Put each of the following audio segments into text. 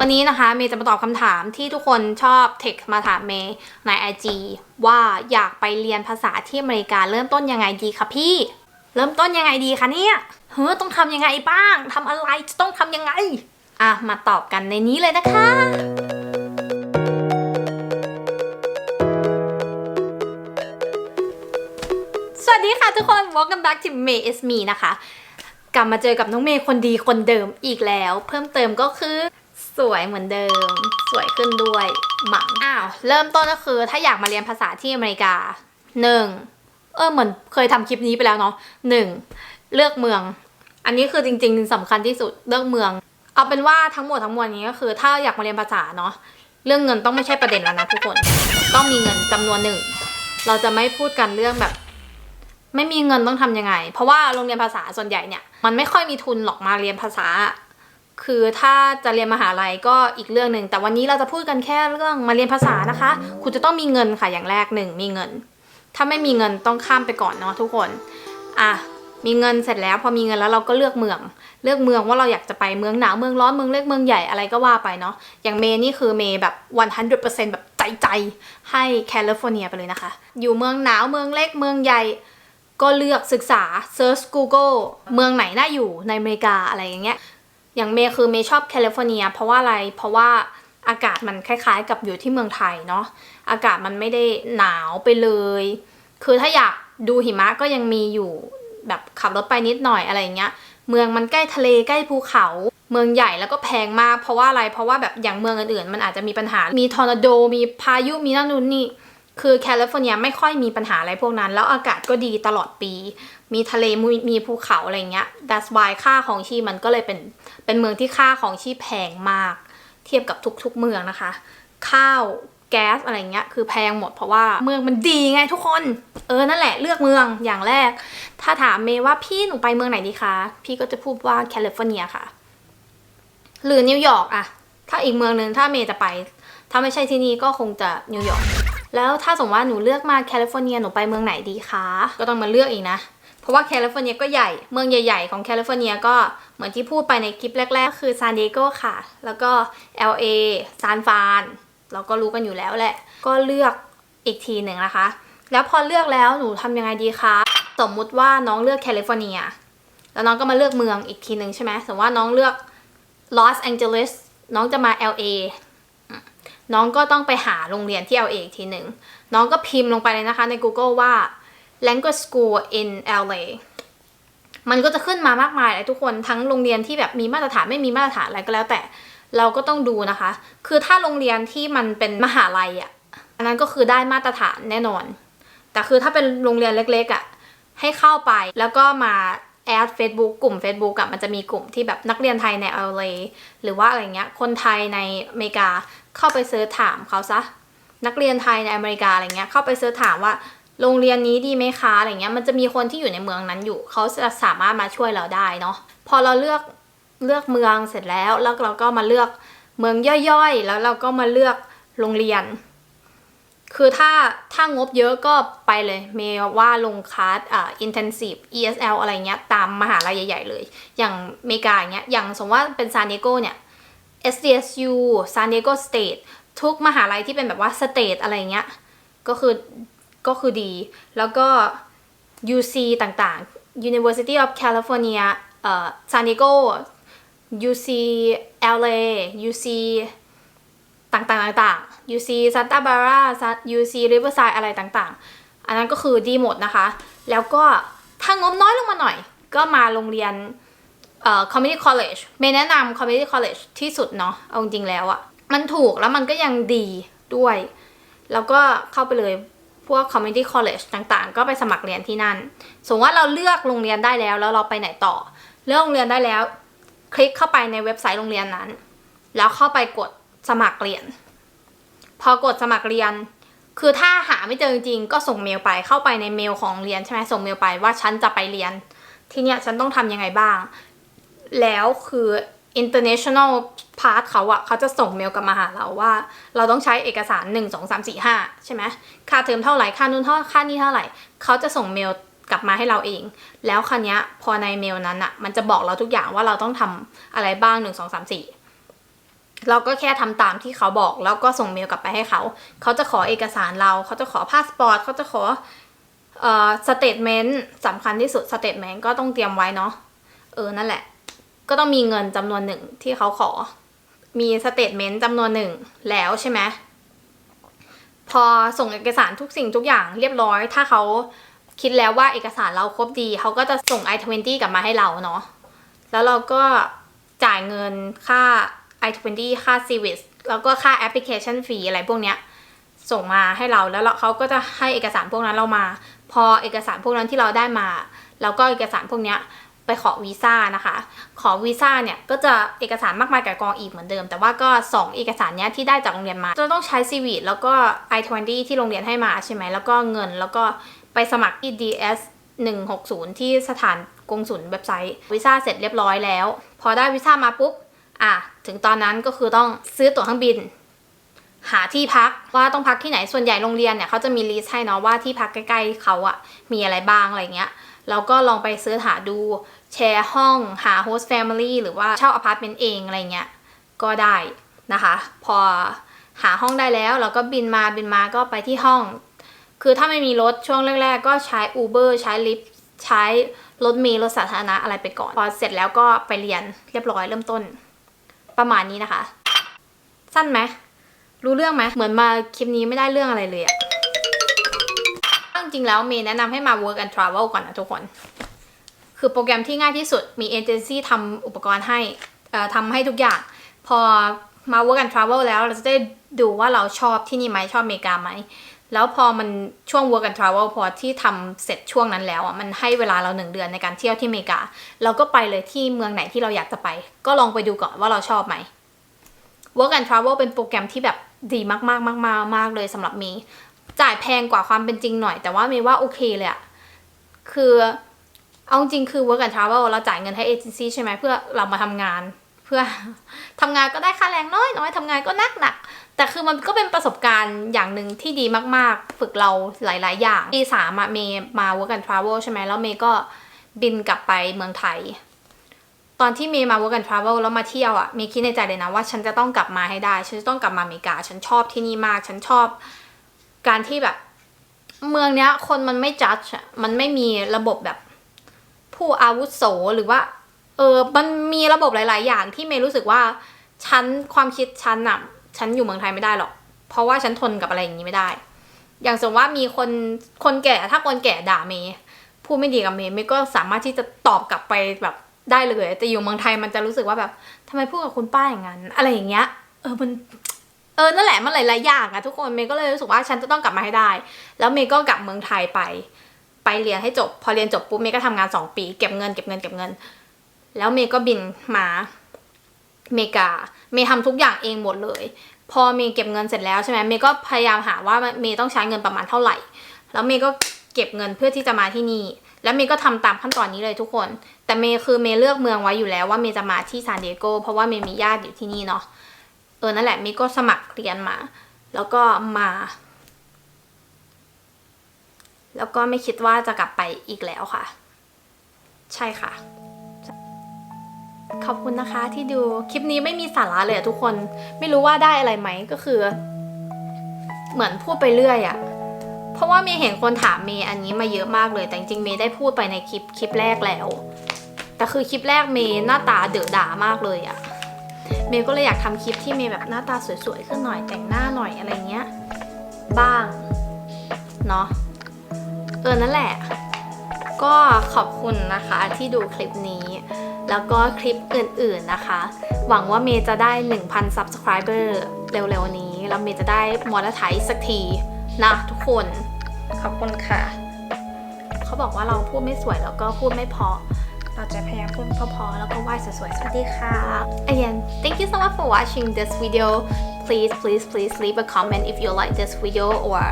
วันนี้นะคะเมย์จะมาตอบคำถามที่ทุกคนชอบเทคมาถามเมย์ใน IG ว่าอยากไปเรียนภาษาที่อเมริกาเริ่มต้นยังไงดีคะพี่ เริ่มต้นยังไงดีคะเนี่ยเฮ้อต้องทำยังไงบ้างทำอะไรจะต้องทำยังไง อะ มาตอบกันในนี้เลยนะคะสวัสดีค่ะทุกคน welcome back to May is me นะคะ กลับมาเจอกับน้องเมย์คนดีคนเดิมอีกแล้ว เพิ่มเติมก็คือ สวยเหมือนเดิม สวยขึ้นด้วยหมังอ้าว เริ่มต้นก็คือถ้าอยากมาเรียนภาษาที่อเมริกาหนึ่งเออเหมือนเคยทำคลิปนี้ไปแล้วเนาะหนึ่งเลือกเมือง อันนี้คือจริง ๆสำคัญที่สุดเลือกเมือง เอาเป็นว่าทั้งหมดทั้งมวลนี้ก็คือ ถ้าอยากมาเรียนภาษาเนาะเรื่องเงินต้องไม่ใช่ประเด็นแล้วนะทุกคนต้องมีเงินจำนวนหนึ่งเราจะไม่พูดกันเรื่องแบบ ไม่มีเงินต้องทำยังไง เพราะว่าโรงเรียนภาษาส่วนใหญ่เนี่ย มันไม่ค่อยมีทุนหรอกมาเรียนภาษา คือถ้าจะเรียนมหาลัยก็อีกเรื่องหนึ่งแต่วันนี้เราจะพูดกันแค่เรื่องมาเรียนภาษานะคะ คุณจะต้องมีเงินค่ะอย่างแรกหนึ่งมีเงิน ถ้าไม่มีเงินต้องข้ามไปก่อนเนาะทุกคนอะมีเงินเสร็จแล้วพอมีเงินแล้วเราก็เลือกเมือง เลือกเมืองว่าเราอยากจะไปเมืองหนาวเมืองร้อนเมืองเล็กเมืองใหญ่อะไรก็ว่าไปเนาะอย่างเมย์นี่คือเมย์แบบ 100%แบบใจใจให้แคลิฟอร์เนียไปเลยนะคะ อยู่เมืองหนาวเมืองเล็กเมืองใหญ่ก็เลือกศึกษา Search Google เมืองไหนน่าอยู่ในอเมริกาอะไรอย่างเงี้ย อย่างเมย์คือเมย์ชอบแคลิฟอร์เนีย เพราะว่าอะไรเพราะว่าอากาศมันคล้ายๆ กับอยู่ที่เมืองไทยเนาะอากาศมันไม่ได้หนาวไปเลย คือถ้าอยากดูหิมะก็ยังมีอยู่แบบขับรถไปนิดหน่อยอะไรเงี้ย เมืองมันใกล้ทะเลใกล้ภูเขา เมืองใหญ่แล้วก็แพงมาก เพราะว่าอะไรเพราะว่าแบบอย่างเมืองอื่นๆ มันอาจจะมีปัญหา มีทอร์นาโดมีพายุมีนั่นนู่นนี่คือแคลิฟอร์เนียไม่ค่อยมีปัญหาอะไรพวกนั้น แล้วอากาศก็ดีตลอดปี มีทะเลมีมีภูเขาอะไรเงี้ย that's why ค่าของชีพมันก็เลยเป็นเป็นเมืองที่ค่าของชีพแพงมาก เทียบกับทุกๆเมืองนะคะ ข้าวแก๊สอะไรเงี้ยคือแพงหมดเพราะว่าเมืองมันดีไงทุกคน เออนั่นแหละเลือกเมืองอย่างแรก ถ้าถามเมว่าพี่หนูไปเมืองไหนดีคะพี่ก็จะพูดว่าแคลิฟอร์เนียค่ะ หรือนิวยอร์กอะถ้าอีกเมืองหนึ่งถ้าเมย์จะไป ถ้าไม่ใช่ที่นี่ก็คงจะนิวยอร์กแล้วถ้าสมมติว่าหนูเลือกมาแคลิฟอร์เนียหนูไปเมืองไหนดีคะก็ต้องมาเลือกอีกนะ เพราะว่าแคลิฟอร์เนียก็ใหญ่ เมืองใหญ่ ๆ ของแคลิฟอร์เนียก็เหมือนที่พูดไปในคลิปแรก ๆ คือซานดิเอโกค่ะ แล้วก็ LA ซานฟานเราก็รู้กันอยู่แล้วแหละ ก็เลือกอีกทีหนึ่งนะคะ แล้วพอเลือกแล้วหนูทำยังไงดีคะสมมุติว่าน้องเลือกแคลิฟอร์เนียแล้วน้องก็มาเลือกเมืองอีกทีหนึ่งใช่ไหมสมมติว่าน้องเลือกลอสแองเจลิสน้องจะมา LA น้องก็ต้องไปหาโรงเรียนที่ LA อีกทีหนึ่งน้องก็พิมพ์ลงไปเลยนะคะใน Google ว่า language school in LA มันก็จะขึ้นมามากมายเลยทุกคนทั้งโรงเรียนที่แบบมีมาตรฐานไม่มีมาตรฐานอะไรก็แล้วแต่เราก็ต้องดูนะคะ คือถ้าโรงเรียนที่มันเป็นมหาลัยอะอันนั้นก็คือได้มาตรฐานแน่นอน แต่คือถ้าเป็นโรงเรียนเล็กๆอะให้เข้าไปแล้วก็มาแอด Facebook กลุ่ม Facebook อะมันจะมีกลุ่มที่แบบนักเรียนไทยใน LA หรือว่าอะไรเงี้ย คนไทยในอเมริกาเข้าไปเซิร์ชถามเขาซะ นักเรียนไทยในอเมริกาอะไรเงี้ยเข้าไปเสิร์ชถามว่า โรงเรียนนี้ดีไหมคะอะไรเงี้ยมันจะมีคนที่อยู่ในเมืองนั้นอยู่เขาจะสามารถมาช่วยเราได้เนาะพอเราเลือกเลือกเมืองเสร็จแล้ว แล้วเราก็มาเลือกเมืองย่อยๆ แล้วเราก็มาเลือกโรงเรียน คือถ้าถ้างบเยอะก็ไปเลยเมย์ว่าลงคลาสอ่า intensive ESL อะไรเงี้ยตามมหาลัยใหญ่ ๆ เลย อย่างอเมริกาอย่างเงี้ยอย่างสมมติว่าเป็นซานดิเอโกเนี่ย SDSU San Diego State ทุกมหาลัยที่เป็นแบบว่า state อะไรเงี้ยก็คือ ก็คือดี แล้วก็ UC ต่างๆ University of California เอ่อ San Diego UC LA UC ต่างๆต่างๆ UC Santa Barbara UC Riverside อะไรต่างๆ อันนั้นก็คือดีหมดนะคะ แล้วก็ถ้างบน้อยลงมาหน่อย ก็มาโรงเรียนเอ่อ community college เมย์แนะนำ community college ที่สุดเนาะเอาจริงแล้วอะมันถูกแล้วมันก็ยังดีด้วย แล้วก็เข้าไปเลย พวก community college ต่างๆ ก็ไปสมัครเรียนที่นั่น สมมติว่าเราเลือกโรงเรียนได้แล้ว แล้วเราไปไหนต่อ เลือกโรงเรียนได้แล้ว คลิกเข้าไปในเว็บไซต์โรงเรียนนั้น แล้วเข้าไปกดสมัครเรียน พอกดสมัครเรียน คือถ้าหาไม่เจอจริงๆ ก็ส่งเมลไป เข้าไปในเมลของเรียนใช่ไหมส่งเมลไปว่าฉันจะไปเรียน ที่เนี่ยฉันต้องทำยังไงบ้าง แล้วคือ international part เขาอะเขาจะส่งเมลกลับมาหาเราว่า เราต้องใช้เอกสาร 1 2 3 4 5 ใช่ไหมค่าเทอมเท่าไหร่ค่านู้นเท่าค่านี้เท่าไหร่ เขาจะส่งเมลกลับมาให้เราเอง แล้วคันนี้พอในเมลนั้นอะมันจะบอกเราทุกอย่างว่าเราต้องทำอะไรบ้าง 1 2 3 4เราก็แค่ทำตามที่เขาบอกแล้วก็ส่งเมลกลับไปให้เขา เขาจะขอเอกสารเรา เขาจะขอพาสปอร์ต เขาจะขอเอ่อสเตทเมนต์สำคัญที่สุดสเตทเมนต์ก็ต้องเตรียมไว้เนาะ เออ นั่นแหละ ก็ต้องมีเงินจำนวนหนึ่งที่เขาขอ มีสเตทเมนต์จำนวนหนึ่งแล้วใช่ไหมพอส่งเอกสารทุกสิ่งทุกอย่างเรียบร้อย ถ้าเขาคิดแล้วว่าเอกสารเราครบดี เขาก็จะส่ง i20 กลับมาให้เราเนาะแล้วเราก็จ่ายเงินค่า i20 ค่า service แล้วก็ค่า application fee อะไรพวกเนี้ยส่งมาให้เราแล้วเราเขาก็จะให้เอกสารพวกนั้นเรามา พอเอกสารพวกนั้นที่เราได้มา แล้วก็เอกสารพวกเนี้ย ไปขอวีซ่านะคะ ขอวีซ่าเนี่ยก็จะเอกสารมากมายก่ายกองอีกเหมือนเดิม แต่ว่าก็สองเอกสารเนี้ยที่ได้จากโรงเรียนมาจะต้องใช้ CV แล้วก็ i20 ที่โรงเรียนให้มาใช่ไหมแล้วก็เงินแล้วก็ไปสมัครที่ DS 160 ที่สถานกงสุลเว็บไซต์วีซ่าเสร็จเรียบร้อยแล้ว พอได้วีซ่ามาปุ๊บอะถึงตอนนั้นก็คือต้องซื้อตั๋วเครื่องบิน หาที่พักว่าต้องพักที่ไหนส่วนใหญ่โรงเรียนเนี่ยเขาจะมีลิสต์ให้เนาะว่าที่พักใกล้ๆเขาอะมีอะไรบ้างอะไรเงี้ยแล้วก็ลองไปซื้อหาดูแชร์ห้องหาโฮสต์แฟมิลี่หรือว่าเช่าอพาร์ตเมนต์เองอะไรเงี้ยก็ได้นะคะ พอหาห้องได้แล้วเราก็บินมาบินมาก็ไปที่ห้อง คือถ้าไม่มีรถช่วงแรก ๆ ก็ใช้ Uber ใช้ Lyft ใช้รถเมล์รถสาธารณะอะไรไปก่อน พอเสร็จแล้วก็ไปเรียนเรียบร้อยเริ่มต้น ประมาณนี้นะคะ สั้นไหม รู้เรื่องไหมเหมือนมาคลิปนี้ไม่ได้เรื่องอะไรเลยอะจริงๆแล้วเมย์แนะนำให้มา work and travel ก่อนนะทุกคน คือโปรแกรมที่ง่ายที่สุดมีเอเจนซี่ทำอุปกรณ์ให้ทำให้ทุกอย่าง พอมา work and travel แล้วเราจะได้ดูว่าเราชอบที่นี่ไหมชอบอเมริกาไหมแล้วพอมันช่วง work and travel พอที่ทำเสร็จช่วงนั้นแล้วอะมันให้เวลาเราหนึ่งเดือนในการเที่ยวที่อเมริกา เราก็ไปเลยที่เมืองไหนที่เราอยากจะไป ก็ลองไปดูก่อนว่าเราชอบไหม Work and Travel เป็นโปรแกรมที่แบบดีมากๆมากๆมากเลยสำหรับเมย์จ่ายแพงกว่าความเป็นจริงหน่อย แต่ว่าเมย์ว่าโอเคเลยอะคือเอาจริงคือ Work and Travel เราจ่ายเงินให้เอเจนซี่ใช่ไหมเพื่อเรามาทำงาน เพื่อทำงานก็ได้ค่าแรงน้อยน้อยทำงานก็นักหนัก แต่คือมันก็เป็นประสบการณ์อย่างหนึ่งที่ดีมากๆ ฝึกเราหลาย ๆ อย่างปีสามอะเมย์มา Work and Travel ใช่ไหมแล้วเมย์ก็บินกลับไปเมืองไทย ตอนที่เมย์มา work and travel แล้วมาเที่ยวอะ่ะเมย์คิดในใจเลยนะว่าฉันจะต้องกลับมาให้ได้ ฉันจะต้องกลับมาอเมริกา ฉันชอบที่นี่มาก ฉันชอบการที่แบบ เมืองเนี้ย คนมันไม่จัดมันไม่มีระบบแบบ ผู้อาวุโสหรือว่า เออ มันมีระบบหลาย ๆ อย่างที่เมย์รู้สึกว่าฉันความคิดฉันอะฉันอยู่เมืองไทยไม่ได้หรอก เพราะว่าฉันทนกับอะไรอย่างนี้ไม่ได้ อย่างสมมติว่ามีคนคนแก่ถ้าคนแก่ด่าเมย์พูดไม่ดีกับเมย์เมย์ก็สามารถที่จะตอบกลับไปแบบ ได้เลย แต่อยู่เมืองไทยมันจะรู้สึกว่าแบบทำไมพูดกับคุณป้าอย่างนั้น อะไรอย่างเงี้ย เออมันเออนั่นแหละมันหลายๆอย่างอะทุกคนเมย์ก็เลยรู้สึกว่าฉันจะต้องกลับมาให้ได้ แล้วเมย์ก็กลับเมืองไทยไป ไปเรียนให้จบ พอเรียนจบปุ๊บเมย์ก็ทำงานสองปี เก็บเงินเก็บเงินเก็บเงิน แล้วเมย์ก็บินมาเมกา เมย์ทำทุกอย่างเองหมดเลย พอเมย์เก็บเงินเสร็จแล้วใช่ไหมเมย์ก็พยายามหาว่าเมย์ต้องใช้เงินประมาณเท่าไหร่ แล้วเมย์ก็เก็บเงินเพื่อที่จะมาที่นี่ แล้วเมย์ก็ทำตามขั้นตอนนี้เลยทุกคน แต่เมย์คือเมย์เลือกเมืองไว้อยู่แล้วว่าเมย์จะมาที่ซานดิเอโกเพราะว่าเมย์มีญาติอยู่ที่นี่เนาะเออนั่นแหละเมย์ก็สมัครเรียนมา แล้วก็มา แล้วก็ไม่คิดว่าจะกลับไปอีกแล้วค่ะ ใช่ค่ะ ขอบคุณนะคะที่ดูคลิปนี้ไม่มีสาระเลยอะทุกคน ไม่รู้ว่าได้อะไรไหมก็คือ เหมือนพูดไปเรื่อยอะ เพราะว่าเมย์เห็นคนถามเมย์อันนี้มาเยอะมากเลย แต่จริงเมย์ได้พูดไปในคลิปคลิปแรกแล้ว แต่คือคลิปแรกเมย์หน้าตาเดอะด่ามากเลยอะเมย์ก็เลยอยากทำคลิปที่เมย์แบบหน้าตาสวยๆขึ้นหน่อยแต่งหน้าหน่อยอะไรเงี้ย บ้างเนาะเออนั่นแหละ ก็ขอบคุณนะคะที่ดูคลิปนี้ แล้วก็คลิปอื่นๆนะคะ หวังว่าเมย์จะได้ 1,000 subscriber เร็วๆนี้ แล้วเมย์จะได้มอนิทายสักที นะทุกคน ขอบคุณค่ะ เขาบอกว่าเราพูดไม่สวยแล้วก็พูดไม่พอ เราจะพยายามพูดพอๆแล้วก็ไหว้สวยๆ สวัสดีค่ะ Again thank you so much for watching this video please please please leave a comment if you like this video or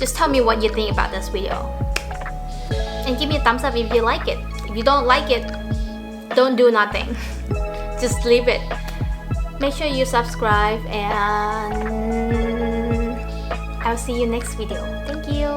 just tell me what you think about this video and give me a thumbs up if you like it if you don't like it don't do nothing just leave it make sure you subscribe and I'll see you next video. Thank you